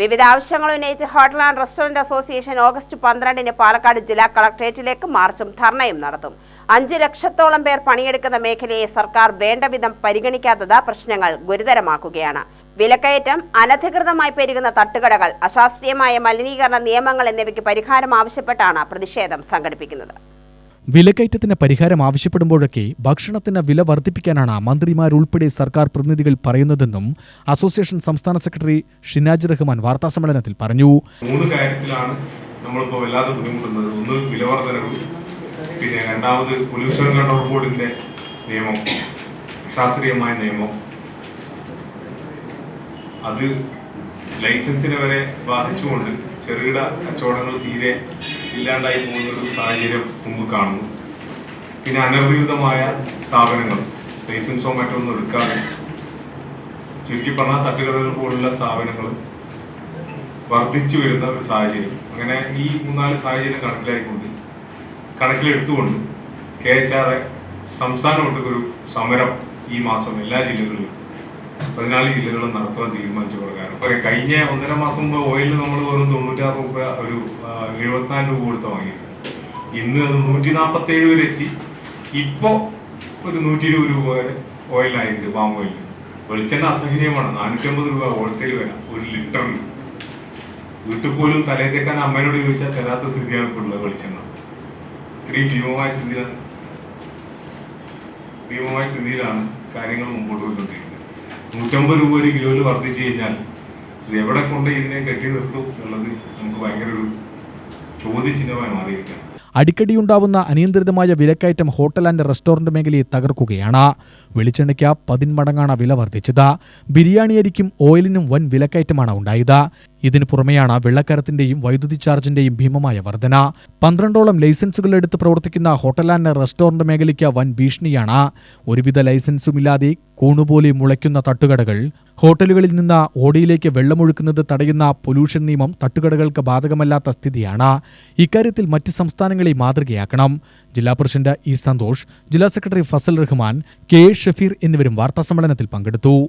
വിവിധ ആവശ്യങ്ങൾ ഉന്നയിച്ച് hotel and restaurant association August പന്ത്രണ്ടിന് പാലക്കാട് ജില്ലാ കളക്ടറേറ്റിലേക്ക് മാർച്ചും ധർണയും നടത്തും. അഞ്ച് ലക്ഷത്തോളം പേർ പണിയെടുക്കുന്ന മേഖലയെ സർക്കാർ വേണ്ടവിധം പരിഗണിക്കാത്തത് പ്രശ്നങ്ങൾ ഗുരുതരമാക്കുകയാണ്. വിലക്കയറ്റം അനധികൃതമായി പെരുകുന്ന തട്ടുകടകൾ അശാസ്ത്രീയമായ മലിനീകരണ നിയമങ്ങൾ എന്നിവയ്ക്ക് പരിഹാരം ആവശ്യപ്പെട്ടാണ് പ്രതിഷേധം സംഘടിപ്പിക്കുന്നത്. വിലക്കയറ്റത്തിന് പരിഹാരം ആവശ്യപ്പെടുമ്പോഴൊക്കെ ഭക്ഷണത്തിന് വില വർദ്ധിപ്പിക്കാനാണ് മന്ത്രിമാരുൾപ്പെടെ സർക്കാർ പ്രതിനിധികൾ പറയുന്നതെന്നും അസോസിയേഷൻ സംസ്ഥാന സെക്രട്ടറി ഷിനാജ് റഹ്മാൻ വാർത്താസമ്മേളനത്തിൽ പറഞ്ഞു. മൂന്ന് കാര്യത്തിലാണ് നമ്മളിപ്പോൾ വല്ലാതെ ബുദ്ധിമുട്ടുന്നത്. ഒന്ന് വിലവർദ്ധനവ്. പിന്നെ രണ്ടാമത് പൊല്യൂഷൻ കൺട്രോൾ ബോർഡിന്റെ നിയമം. ശാസ്ത്രീയമായ നിയമം. അത് ലൈസൻസിനെ വരെ ബാധിച്ചുകൊണ്ട് ചെറുകിട കച്ചവടങ്ങൾ തീരെ ഇല്ലാണ്ടായി പോകുന്ന ഒരു സാഹചര്യം മുമ്പ് കാണുന്നു. പിന്നെ അനധികൃതമായ സ്ഥാപനങ്ങൾ ലൈസൻസോ മറ്റൊന്നും എടുക്കാതെ ചുരുക്കി പറഞ്ഞാൽ തട്ടുകടകൾ പോലുള്ള സ്ഥാപനങ്ങൾ വർദ്ധിച്ചു വരുന്ന ഒരു സാഹചര്യം. അങ്ങനെ ഈ മൂന്നാൽ സാഹചര്യം കണക്കിലായിക്കൊണ്ട് കണക്കിലെടുത്തുകൊണ്ട് കെ എച്ച് ആർ സംസ്ഥാനമൊട്ടൊരു സമരം ഈ മാസം എല്ലാ ജില്ലകളിലും പതിനാല് ജില്ലകളും നടത്തുവാൻ തീരുമാനിച്ച പ്രകാരം കഴിഞ്ഞ ഒന്നര മാസം മുമ്പ് ഓയിലിൽ നമ്മൾ വെറും തൊണ്ണൂറ്റാറ് രൂപ ഒരു എഴുപത്തിനാല് രൂപ കൊടുത്ത് വാങ്ങിയിരുന്നു ഇന്ന് അത് നൂറ്റി നാൽപ്പത്തി ഏഴ് വരെ എത്തി. ഇപ്പോ ഒരു നൂറ്റി ഇരുപത് രൂപ വരെ ഓയിലായിട്ടുണ്ട് പാം ഓയിൽ. വെളിച്ചെണ്ണ അസഹനീയമാണ്. നാനൂറ്റമ്പത് രൂപ ഹോൾസെയിൽ വില ഒരു ലിറ്ററിന്. വീട്ടിൽ പോലും തലേ തേക്കാൻ അമ്മയോട് ചോദിച്ചാൽ തരാത്ത സ്ഥിതിയാണ് ഇപ്പോൾ ഉള്ളത് വെളിച്ചെണ്ണ. ഇത്രയും ഭീമമായ സ്ഥിതിയാണ് ഭീമമായ സ്ഥിതിയിലാണ് കാര്യങ്ങൾ മുമ്പോട്ട് പോയിക്കൊണ്ടിരിക്കുന്നത്. നൂറ്റമ്പത് രൂപ ഒരു കിലോയിൽ വർദ്ധിച്ചു കഴിഞ്ഞാൽ ഇത് എവിടെ കൊണ്ട് ഇതിനെ കെട്ടി നിർത്തും എന്നുള്ളത് നമുക്ക് ഭയങ്കര ഒരു ചോദ്യചിഹ്നമായി മാറിയിരിക്കുകയാണ്. അടിക്കടിയുണ്ടാവുന്ന അനിയന്ത്രിതമായ വിലക്കയറ്റം ഹോട്ടൽ ആൻഡ് റെസ്റ്റോറന്റ് മേഖലയെ തകർക്കുകയാണ്. വെളിച്ചെണ്ണയ്ക്ക് പതിന്മടങ്ങാണ് വില വർദ്ധിച്ചത്. ബിരിയാണി അരിക്കും ഓയിലിനും വൻ വിലക്കയറ്റമാണ് ഉണ്ടായത്. ഇതിനു പുറമെയാണ് വെള്ളക്കരത്തിന്റെയും വൈദ്യുതി ചാർജിന്റെയും ഭീമമായ വർധന. പന്ത്രണ്ടോളം ലൈസൻസുകൾ എടുത്ത് പ്രവർത്തിക്കുന്ന ഹോട്ടൽ ആൻഡ് റെസ്റ്റോറന്റ് മേഖലയ്ക്ക് വൻ ഭീഷണിയാണ്. ഒരുവിധ ലൈസൻസുമില്ലാതെ കൂണുപോലെ മുളയ്ക്കുന്ന തട്ടുകടകൾ. ഹോട്ടലുകളിൽ നിന്ന് ഓടിയിലേക്ക് വെള്ളമൊഴുക്കുന്നത് തടയുന്ന പൊല്യൂഷൻ നിയമം തട്ടുകടകൾക്ക് ബാധകമല്ലാത്ത സ്ഥിതിയാണ്. ഇക്കാര്യത്തിൽ മറ്റ് സംസ്ഥാനങ്ങളെ മാതൃകയാക്കണം. ജില്ലാ പ്രസിഡന്റ് ഇ സന്തോഷ് ജില്ലാ സെക്രട്ടറി ഫസൽ റഹ്മാൻ കെ ഷഫീർ എന്നിവരും വാർത്താസമ്മേളനത്തിൽ പങ്കെടുത്തു.